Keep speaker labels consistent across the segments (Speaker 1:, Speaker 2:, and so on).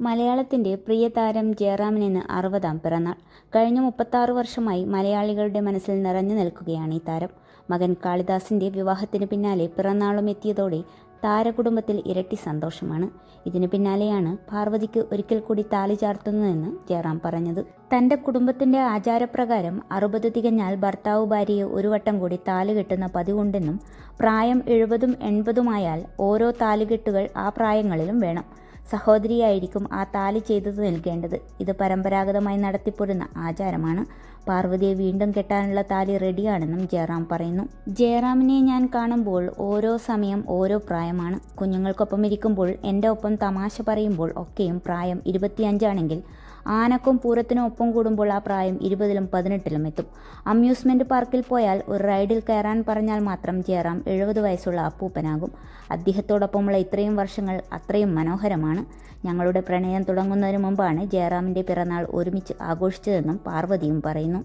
Speaker 1: മലയാളത്തിന്റെ പ്രിയ താരം ജയറാമിനെന്ന് അറുപതാം പിറന്നാൾ. കഴിഞ്ഞ മുപ്പത്താറ് വർഷമായി മലയാളികളുടെ മനസ്സിൽ നിറഞ്ഞു നിൽക്കുകയാണ് ഈ താരം. മകൻ കാളിദാസിന്റെ വിവാഹത്തിന് പിന്നാലെ പിറന്നാളും എത്തിയതോടെ താരകുടുംബത്തിൽ ഇരട്ടി സന്തോഷമാണ്. ഇതിന് പിന്നാലെയാണ് പാർവതിക്ക് ഒരിക്കൽ കൂടി താലി ചാർത്തുന്നതെന്ന് ജയറാം പറഞ്ഞത്. തന്റെ കുടുംബത്തിന്റെ ആചാരപ്രകാരം അറുപത് തികഞ്ഞാൽ ഭർത്താവ് ഭാര്യയെ ഒരു വട്ടം കൂടി താലി കെട്ടുന്ന പതിവുണ്ടെന്നും പ്രായം എഴുപതും എൺപതുമായാൽ ഓരോ താലുകെട്ടുകൾ ആ പ്രായങ്ങളിലും വേണം. സഹോദരിയായിരിക്കും ആ താലി ചെയ്തത് നൽകേണ്ടത്. ഇത് പരമ്പരാഗതമായി നടത്തിപ്പോരുന്ന ആചാരമാണ്. പാർവതിയെ വീണ്ടും കെട്ടാനുള്ള താലി റെഡിയാണെന്നും ജയറാം പറയുന്നു. ജയറാമിനെ ഞാൻ കാണുമ്പോൾ ഓരോ സമയം ഓരോ പ്രായമാണ്. കുഞ്ഞുങ്ങൾക്കൊപ്പം ഇരിക്കുമ്പോൾ എന്റെ ഒപ്പം തമാശ പറയുമ്പോൾ ഒക്കെയും പ്രായം ഇരുപത്തിയഞ്ചാണെങ്കിൽ ആനക്കും പൂരത്തിനും ഒപ്പം കൂടുമ്പോൾ ആ പ്രായം ഇരുപതിലും പതിനെട്ടിലും എത്തും. അമ്യൂസ്മെന്റ് പാർക്കിൽ പോയാൽ ഒരു റൈഡിൽ കയറാൻ പറഞ്ഞാൽ മാത്രം ജയറാം എഴുപത് വയസ്സുള്ള അപ്പൂപ്പനാകും. അദ്ദേഹത്തോടൊപ്പമുള്ള ഇത്രയും വർഷങ്ങൾ അത്രയും മനോഹരമാണ്. ഞങ്ങളുടെ പ്രണയം തുടങ്ങുന്നതിന് മുമ്പാണ് ജയറാമിന്റെ പിറന്നാൾ ഒരുമിച്ച് ആഘോഷിച്ചതെന്നും പാർവതിയും പറയുന്നു.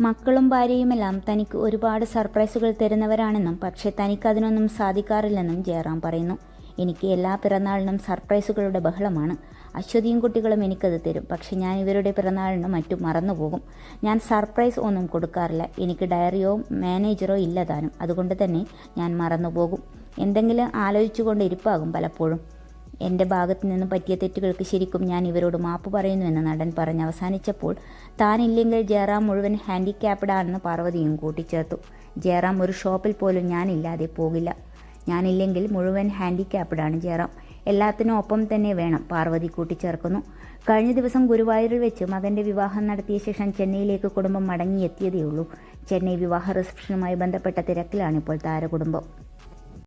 Speaker 1: മക്കളും ഭാര്യയുമെല്ലാം തനിക്ക് ഒരുപാട് സർപ്രൈസുകൾ തരുന്നവരാണെന്നും പക്ഷേ തനിക്കതിനൊന്നും സാധിക്കാറില്ലെന്നും ജയറാം പറയുന്നു. എനിക്ക് എല്ലാ പിറന്നാളിനും സർപ്രൈസുകളുടെ ബഹളമാണ്. അശ്വതിയും കുട്ടികളും എനിക്കത് തരും. പക്ഷെ ഞാൻ ഇവരുടെ പിറന്നാളിന് മറ്റും മറന്നുപോകും. ഞാൻ സർപ്രൈസ് ഒന്നും കൊടുക്കാറില്ല. എനിക്ക് ഡയറിയോ മാനേജറോ ഇല്ലതാനും അതുകൊണ്ട് തന്നെ ഞാൻ മറന്നുപോകും. എന്തെങ്കിലും ആലോചിച്ചുകൊണ്ട് ഇരിപ്പാകും പലപ്പോഴും. എന്റെ ഭാഗത്തു നിന്ന് പറ്റിയ തെറ്റുകൾക്ക് ശരിക്കും ഞാൻ ഇവരോട് മാപ്പ് പറയുന്നുവെന്ന് നടൻ പറഞ്ഞ് അവസാനിച്ചപ്പോൾ താനില്ലെങ്കിൽ ജയറാം മുഴുവൻ ഹാൻഡിക്യാപ്ഡ് ആണെന്ന് പാർവതിയും കൂട്ടിച്ചേർത്തു. ജയറാം ഒരു ഷോപ്പിൽ പോലും ഞാനില്ലാതെ പോകില്ല. ഞാനില്ലെങ്കിൽ മുഴുവൻ ഹാൻഡിക്യാപ്ഡാണ് ജയറാം. എല്ലാത്തിനും ഒപ്പം തന്നെ വേണം. പാർവതി കൂട്ടിച്ചേർക്കുന്നു. കഴിഞ്ഞ ദിവസം ഗുരുവായൂരിൽ വെച്ച് മകന്റെ വിവാഹം നടത്തിയ ശേഷം ചെന്നൈയിലേക്ക് കുടുംബം മടങ്ങിയെത്തിയതേയുള്ളൂ. ചെന്നൈ വിവാഹ റിസപ്ഷനുമായി ബന്ധപ്പെട്ട തിരക്കിലാണിപ്പോൾ താരകുടുംബം.